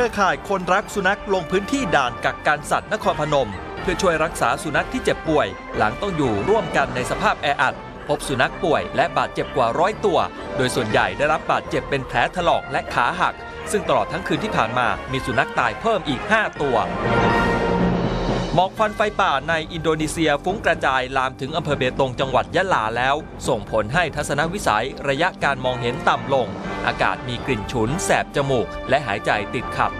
รือข่ายคนรักสุนัขลงพื้นที่ด่านกักกันสัตว์นครพนม เพื่อช่วยรักษาสุนัขที่เจ็บป่วย หลังต้องอยู่ร่วมกันในสภาพแออัด พบสุนัขป่วยและบาดเจ็บกว่าร้อยตัว โดยส่วนใหญ่ได้รับบาดเจ็บเป็นแผลถลอกและขาหัก ซึ่งตลอดทั้งคืนที่ผ่านมามีสุนัขตายเพิ่มอีก 5 ตัวหมอกควันไฟป่าในอินโดนีเซียฟุ้งกระจายลามถึงอำเภอเบตงจังหวัดยะลาแล้ว ส่งผลให้ทัศนวิสัยระยะการมองเห็นต่ำลง อากาศมีกลิ่นฉุน แสบจมูก และหายใจติดขัด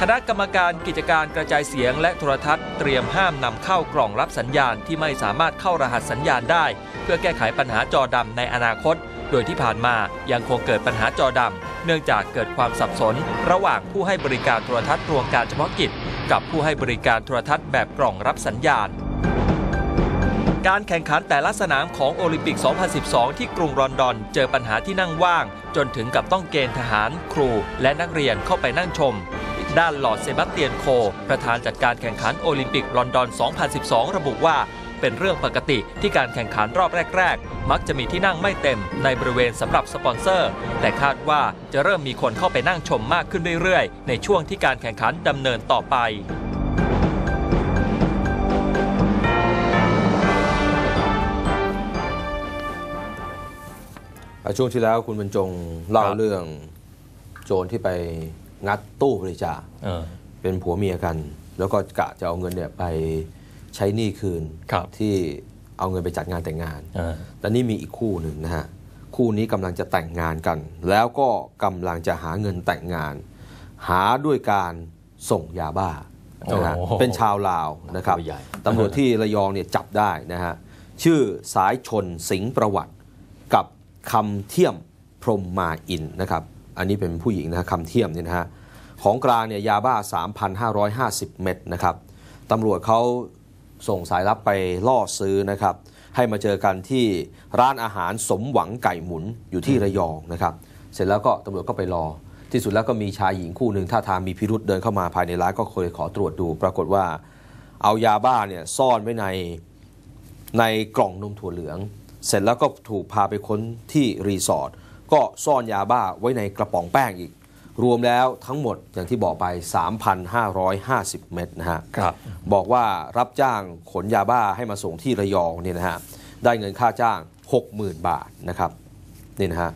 คณะกรรมการกิจการกระจายเสียงและโทรทัศน์เตรียมห้ามนำเข้ากล่องรับสัญญาณที่ไม่สามารถเข้ารหัสสัญญาณได้ เพื่อแก้ไขปัญหาจอดำในอนาคต โดยที่ผ่านมายังคงเกิดปัญหาจอดำเนื่องจากเกิดความสับสน ระหว่างผู้ให้บริการโทรทัศน์รวมการเฉพาะกิจ กับผู้ให้บริการโทรทัศน์แบบกล่องรับสัญญาณ การแข่งขันแต่ละสนามของโอลิมปิก 2012 ที่กรุงลอนดอน เจอปัญหาที่นั่งว่าง จนถึงกับต้องเกณฑ์ทหาร ครู และนักเรียนเข้าไปนั่งชม ด้านหลอดเซบาสเตียนโค ประธานจัดการแข่งขันโอลิมปิกลอนดอน 2012 ระบุว่าเป็นเรื่องปกติที่การแข่งขันรอบแรก ๆ มักจะมีที่นั่งไม่เต็มในบริเวณสำหรับสปอนเซอร์ แต่คาดว่าจะเริ่มมีคนเข้าไปนั่งชมมากขึ้นเรื่อย ๆ ในช่วงที่การแข่งขันดำเนินต่อไป ช่วงที่แล้วคุณบรรจงเล่าครับเรื่องโจรที่ไปงัดตู้บริจาคเออเป็นผัวเมียกัน แล้วก็กะจะเอาเงินเนี่ยไปใช้หนี้คืนครับที่เอาเงินไปจัดงานแต่งงานเออแต่นี่มีอีกคู่หนึ่งนะฮะคู่นี้กำลังจะแต่งงานกัน แล้วก็กำลังจะหาเงินแต่งงาน หาด้วยการส่งยาบ้านะฮะโอ้โหเป็นชาวลาวนะครับตัวใหญ่ตำรวจที่ระยองเนี่ยจับได้นะฮะชื่อสายชนสิงห์ประวัติกับ คำเทียมพรมมาอินนะครับอันนี้เป็นผู้หญิงนะฮะคำเทียมเนี่ยนะฮะของกลางเนี่ยยาบ้า 3,550 เม็ดนะครับตำรวจเขาส่งสายลับไปล่อซื้อนะครับให้มาเจอกันที่ร้านอาหารสมหวังไก่หมุนอยู่ที่ระยองนะครับเสร็จแล้วก็ตำรวจก็ไปรอ ที่สุดแล้วก็มีชายหญิงคู่หนึ่งท่าทางมีพิรุษเดินเข้ามาภายในร้านก็เคยขอตรวจดู ปรากฏว่าเอายาบ้าเนี่ยซ่อนไว้ในในกล่องนมถั่วเหลือง เสร็จแล้วก็ถูกพาไปค้นที่รีสอร์ทก็ซ่อนยาบ้าไว้ในกระป๋องแป้งอีก รวมแล้วทั้งหมดอย่างที่บอกไป 3,550 เม็ดนะฮะครับบอกว่ารับจ้างขนยาบ้าให้มาส่งที่ระยองเนี่ยนะฮะได้เงินค่าจ้าง 60,000 บาทนะครับนี่นะฮะ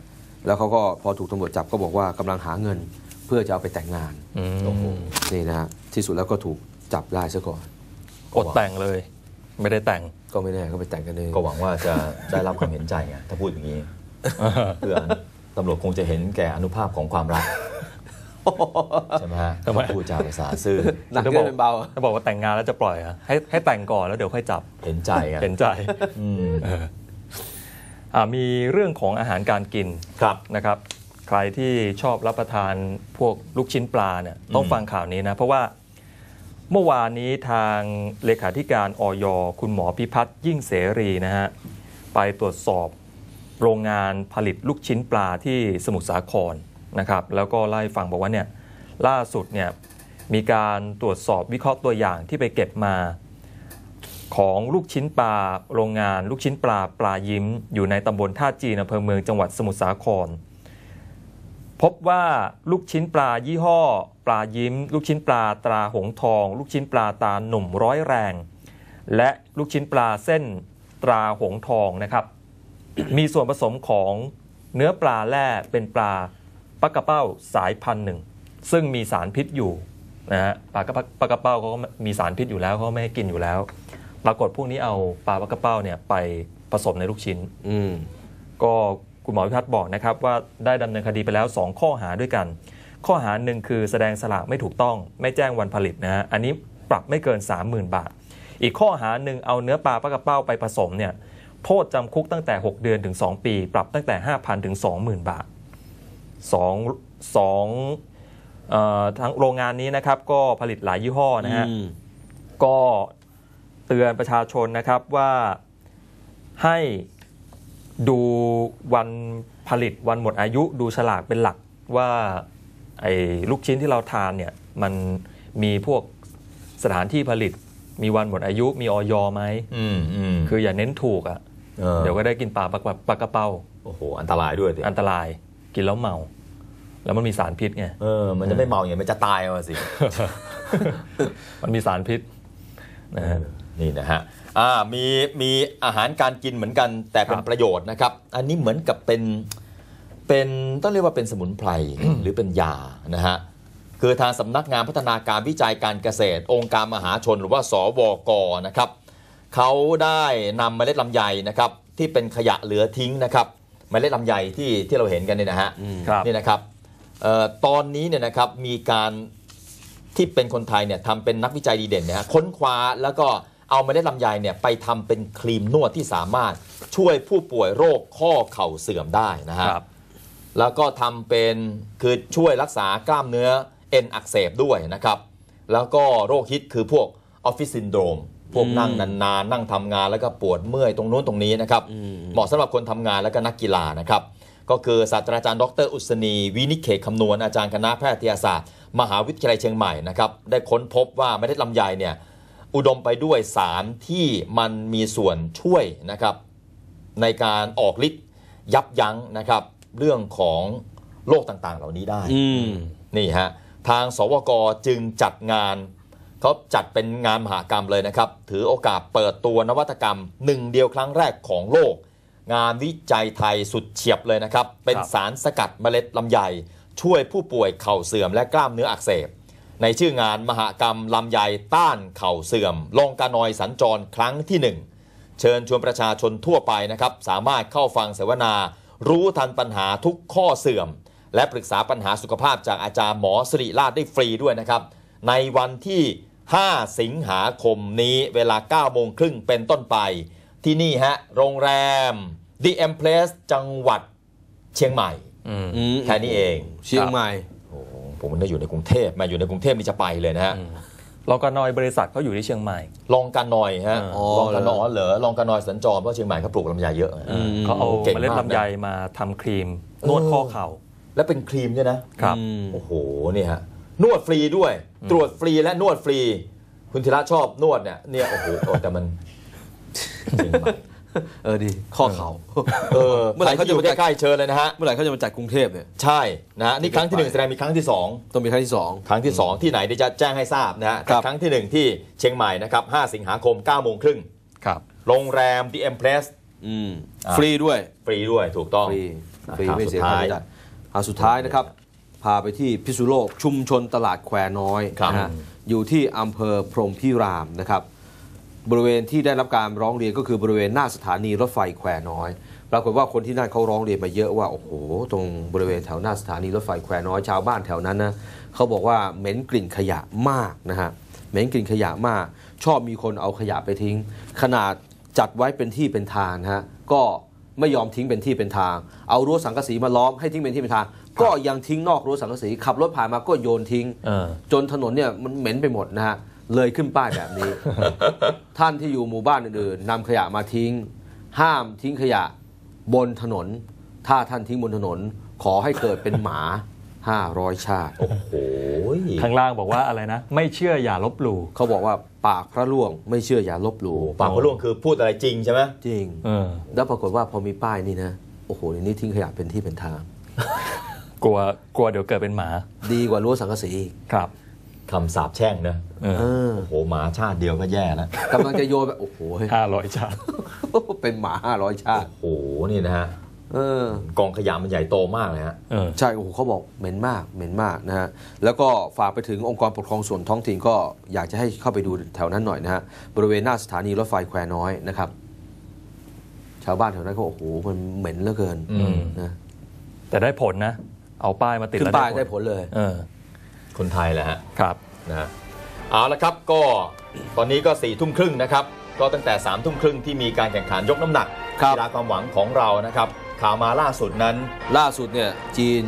แล้วเขาก็พอถูกตำรวจจับก็บอกว่ากำลังหาเงินเพื่อจะเอาไปแต่งงานอืมโอ้โหนี่นะฮะที่สุดแล้วก็ถูกจับได้ซะก่อนอดแต่งเลย ไม่ได้แต่ง ก็ไม่แน่ก็ไปแต่งกันเองก็หวังว่าจะได้รับความเห็นใจไงถ้าพูดอย่างนี้เพื่อตำรวจคงจะเห็นแก่อนุภาพของความรักใช่ไหมฮะทำไมพูดจาภาษาซื่อหนักจะเกิบนอกเป็นเบาถ้าบอกว่าแต่งงานแล้วจะปล่อยอะให้ให้แต่งก่อนแล้วเดี๋ยวค่อยจับเห็นใจกันเห็นใจอืมอ่ามีเรื่องของอาหารการกินครับนะครับ ใครที่ชอบรับประทานพวกลูกชิ้นปลาเนี่ยต้องอืมฟังข่าวนี้นะ เพราะว่า เมื่อวานนี้ทางเลขาธิการออยคุณหมอพิพัฒน์ยิ่งเสรีนะฮะไปตรวจสอบโรงงานผลิตลูกชิ้นปลาที่สมุทรสาครนะครับ แล้วก็ไล่ฟังบอกว่าเนี่ยล่าสุดเนี่ยมีการตรวจสอบวิเคราะห์ตัวอย่างที่ไปเก็บมา ของลูกชิ้นปลาโรงงานลูกชิ้นปลาปลายิ้ม อยู่ในตำบลท่าจีนอำเภอเมืองจังหวัดสมุทรสาคร พบว่าลูกชิ้นปลายี่ห้อ ปลายิ้ม ลูกชิ้นปลาตราหงทอง ลูกชิ้นปลาตาหนุ่มร้อยแรง และลูกชิ้นปลาเส้นตราหงทองนะครับ มีส่วนผสมของเนื้อปลาแร่เป็นปลาปลากระเป้าสายพันธุ์หนึ่ง ซึ่งมีสารพิษอยู่นะฮะปลากระปลากระเป้าเขาก็มีสารพิษอยู่แล้วเขาไม่ให้กินอยู่แล้ว ปรากฏพวกนี้เอาปลาปลากระเป้าเนี่ยไปผสมในลูกชิ้นอืมก็ คุณหมอพิพัฒน์บอกนะครับว่าได้ดำเนินคดีไปแล้ว 2 ข้อหาด้วยกัน ข้อหาหนึ่งคือแสดงสลากไม่ถูกต้อง ไม่แจ้งวันผลิตนะฮะอันนี้ปรับไม่เกิน 30,000 บาท อีกข้อหาหนึ่งเอาเนื้อปลาปลากระเป้าไปผสมเนี่ยโทษจำคุกตั้งแต่ 6 เดือนถึง 2 ปี ปรับตั้งแต่ 5,000ถึง20,000 บาทสองสองเอ่อทั้งโรงงานนี้นะครับก็ผลิตหลายยี่ห้อนะฮะอืมก็เตือนประชาชนนะครับว่าให้ ดูวันผลิตวันหมดอายุดูฉลากเป็นหลักว่าไอ้ลูกชิ้นที่เราทานเนี่ยมันมีพวกสถานที่ผลิต มีวันหมดอายุมีออยไหมอืมอืมคืออย่าเน้นถูกอะ่ะเออเดี๋ยวก็ได้กินปลาปลาปลากระเป้าโอ้โหอันตรายด้วยสิอันตรายกินแล้วเมา แล้วมันมีสารพิษไงเออ มันจะไม่เมาอย่างไงมันจะตายเอาสิ มันมีสารพิษนะฮะนี่นะฮะ อ่ามีมีอาหารการกินเหมือนกันแต่เป็นครับประโยชน์นะครับ อันนี้เหมือนกับเป็นเป็นต้องเรียกว่าเป็นสมุนไพรหรือเป็นยานะฮะคือทางสำนักงานพัฒนาการวิจัยการเกษตร องค์การมหาชนหรือว่าสวกนะครับเขาได้นำเมล็ดลำไยนะครับที่เป็นขยะเหลือทิ้งนะครับเมล็ดลำไยที่ที่เราเห็นกันเนี่ยนะฮะครับนี่นะครับเออตอนนี้เนี่ยนะครับมีการที่เป็นคนไทยเนี่ยทำเป็นนักวิจัยดีเด่นนะฮะค้นคว้าแล้วก็ เอาเมล็ดลำไยเนี่ยไปทำเป็นครีมนวดที่สามารถช่วยผู้ป่วยโรคข้อเข่าเสื่อมได้นะฮะ ครับ แล้วก็ทำเป็นคือช่วยรักษากล้ามเนื้อเอ็นอักเสบด้วยนะครับ แล้วก็โรคฮิตคือพวกออฟฟิศซินโดรมพวกนั่งนานๆ นั่งทำงานแล้วก็ปวดเมื่อยตรงนู้นตรงนี้นะครับ เหมาะสำหรับคนทำงานแล้วก็นักกีฬานะครับ ก็คือศาสตราจารย์ดรอุศนี วินิจเขตคำนวณอาจารย์คณะแพทยศาสตร์ มหาวิทยาลัยเชียงใหม่นะครับ ได้ค้นพบว่าเมล็ดลำไยเนี่ย อุดมไปด้วยสารที่มันมีส่วนช่วยนะครับในการออกฤทธิ์ยับยั้งนะครับ เรื่องของโรคต่างๆ เหล่านี้ได้อืมนี่ฮะทางสวกจึงจัดงานเขาจัดเป็นงานมหากรรมเลยนะครับ ถือโอกาสเปิดตัวนวัตกรรมหนึ่งเดียวครั้งแรกของโลก งานวิจัยไทยสุดเฉียบเลยนะครับ เป็นครับสารสกัดเมล็ดลำไยช่วยผู้ป่วยเข่าเสื่อมและกล้ามเนื้ออักเสบ ในชื่องานมหากรรมลำไยต้านเข่าเสื่อม ลงกานอยสัญจรครั้งที่หนึ่งเชิญชวนประชาชนทั่วไปนะครับ สามารถเข้าฟังเสวนา รู้ทันปัญหาทุกข้อเสื่อม และปรึกษาปัญหาสุขภาพจากอาจารย์หมอสิริราชได้ฟรีด้วยนะครับ ในวันที่ 5 สิงหาคมนี้เวลา 9 โมงครึ่งเป็นต้นไป ที่นี่ฮะโรงแรม The M Place จังหวัดเชียงใหม่อืมอืมแค่นี้เอง เชียงใหม่โอ้โห ผมมันได้อยู่ในกรุงเทพมาอยู่ในกรุงเทพนี่จะไปเลยนะฮะลอกานอยบริษัทเขาอยู่ที่เชียงใหม่ ลองกันหน่อยฮะอ๋อลองกันหนอยเหรอลองกันหน่อยสัญจรเพราะเชียงใหม่เขาปลูกลำไยเยอะอืมเขาเอาเก่งเมล็ดมากนะลำไยมาทำครีมนวดข้อเข่าและเป็นครีมด้วยนะครับอืมโอ้โหนี่ฮะนวดฟรีด้วย ตรวจฟรีและนวดฟรี คุณธีระชอบนวดเนี่ยเนี่ยโอ้โหโอ้แต่มันเชียงใหม่ เออดี ข้อเข่าเออเมื่อไหร่ใครที่อยู่เขาจะมาใกล้ๆเชิญเลยนะฮะ เมื่อไหร่เขาจะมาจัดกรุงเทพเนี่ยใช่นะฮะนี่ครั้งที่หนึ่งแสดงมีครั้งที่สองต้องมีครั้งที่สองครั้งที่2ที่ไหนเดี๋ยวจะแจ้งให้ทราบนะฮะครับครั้งที่1ที่เชียงใหม่นะครับ5สิงหาคม9โมงครึ่งครับโรงแรม The M Place อืมอ่าฟรีด้วย ฟรีด้วยถูกต้อง ฟรีฟรีอะไม่เสียสุดค่าท้ายใช้จ่ายอ่าสุดท้ายนะครับ พาไปที่พิษณุโลกชุมชนตลาดแควน้อยครับนะฮะอยู่ที่อำเภอพรหมพิรามนะครับ บริเวณที่ได้รับการร้องเรียนก็คือบริเวณหน้าสถานีรถไฟแควน้อยปรากฏว่าคนที่นั่นเขาร้องเรียนมาเยอะว่าโอ้โหตรงบริเวณแถวหน้าสถานีรถไฟแควน้อยชาวบ้านแถวนั้นนะเขาบอกว่าเหม็นกลิ่นขยะมากนะฮะเหม็นกลิ่นขยะมาก ชอบมีคนเอาขยะไปทิ้ง ขนาดจัดไว้เป็นที่เป็นทางนะฮะก็ไม่ยอมทิ้งเป็นที่เป็นทาง เอารั้วสังกะสีมาล้อมให้ทิ้งเป็นที่เป็นทาง ก็ยังทิ้งนอกรั้วสังกะสีขับรถผ่านมาก็โยนทิ้งเออจนถนนเนี่ยมันเหม็นไปหมดนะฮะ เลยขึ้นป้ายแบบนี้ ท่านที่อยู่หมู่บ้านอื่นๆนำขยะมาทิ้ง ห้ามทิ้งขยะบนถนน ถ้าท่านทิ้งบนถนน ขอให้เกิดเป็นหมา 500 ชาติ โอ้โหข้างล่างบอกว่าอะไรนะ ไม่เชื่ออย่าลบหลู่เขาบอกว่าปากพระล่วง ไม่เชื่ออย่าลบหลู่ปากพระล่วงคือพูดอะไรจริงใช่ไหมจริงเออแล้วปรากฏว่าพอมีป้ายนี่นะโอ้โหเดี๋ยวนี้ทิ้งขยะเป็นที่เป็นทางกลัวกลัวเดี๋ยวเกิดเป็นหมา ดีกว่ารั้วสังกะสีอีกครับ คำสาปแช่งนะเออเออโอ้โหหมาชาติเดียวก็แย่แล้วกำลังจะโยนแบบโอ้โหเฮ้ยห้าร้อยชาติ เป็นหมา500ชาติ โอ้โห นี่นะฮะเออกองขยะมันใหญ่โตมากเลยฮะเออใช่โอ้โหเขาบอกเหม็นมากเหม็นมากนะฮะแล้วก็ฝากไปถึงองค์กรปกครองส่วนท้องถิ่นก็อยากจะให้เข้าไปดูแถวนั้นหน่อยนะฮะบริเวณหน้าสถานีรถไฟแควน้อยนะครับ ชาวบ้านแถวนั้นก็โอ้โหมันเหม็นเหลือเกินอืมนะแต่ได้ผลนะ เอาป้ายมาติดขึ้นแล้วป้ายได้ผลเลย เออ คนไทยแหละฮะครับนะฮะเอาละครับก็ตอนนี้ก็สี่ทุ่มครึ่งนะครับ ก็ตั้งแต่3ามทุ่มครึ่งที่มีการแข่งขันยกน้ำหนักครับกีฬาความหวังของเรานะครับ ข่าวมาล่าสุดนั้น ล่าสุดเนี่ยจีน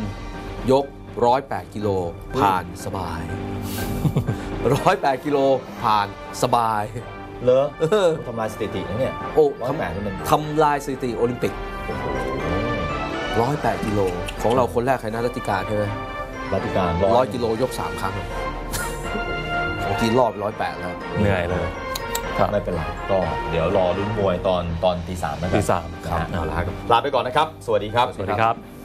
ยก 108 กิโลผ่านสบาย 108 กิโลผ่านสบายเลอเออทำลายสถิตินะเนี่ยโอ้ร้อยทำแปดนี่มันทำลายสถิติโอลิมปิก 108 กิโลของเราคนแรกใครนะรัติการใช่ไหม รัติการร้อยกิโลยกสามครั้งของจีนรอบร้อยแปดแล้วเหนื่อยเลยครับไม่เป็นไรก็เดี๋ยวรอลุ้นมวยตอนตอนตีสามนะครับตีสามนะฮะเอาละครับลาไปก่อนนะครับ สวัสดีครับ สวัสดีครับ